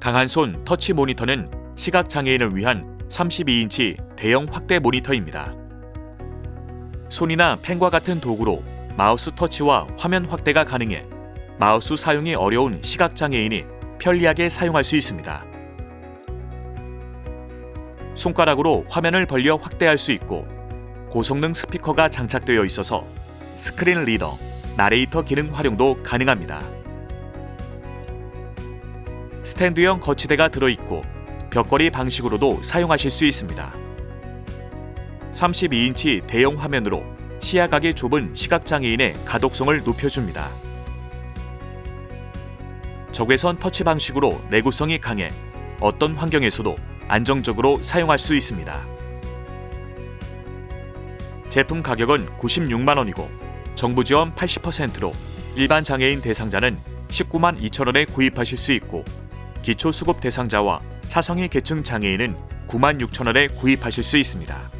강한 손 터치 모니터는 시각 장애인을 위한 32인치 대형 확대 모니터입니다. 손이나 펜과 같은 도구로 마우스 터치와 화면 확대가 가능해 마우스 사용이 어려운 시각 장애인이 편리하게 사용할 수 있습니다. 손가락으로 화면을 벌려 확대할 수 있고 고성능 스피커가 장착되어 있어서 스크린 리더, 나레이터 기능 활용도 가능합니다. 스탠드형 거치대가 들어있고 벽걸이 방식으로도 사용하실 수 있습니다. 32인치 대형 화면으로 시야각이 좁은 시각장애인의 가독성을 높여줍니다. 적외선 터치 방식으로 내구성이 강해 어떤 환경에서도 안정적으로 사용할 수 있습니다. 제품 가격은 96만 원이고 정부 지원 80%로 일반 장애인 대상자는 19만 2천 원에 구입하실 수 있고 기초 수급 대상자와 차성위 계층 장애인은 9만 6천 원에 구입하실 수 있습니다.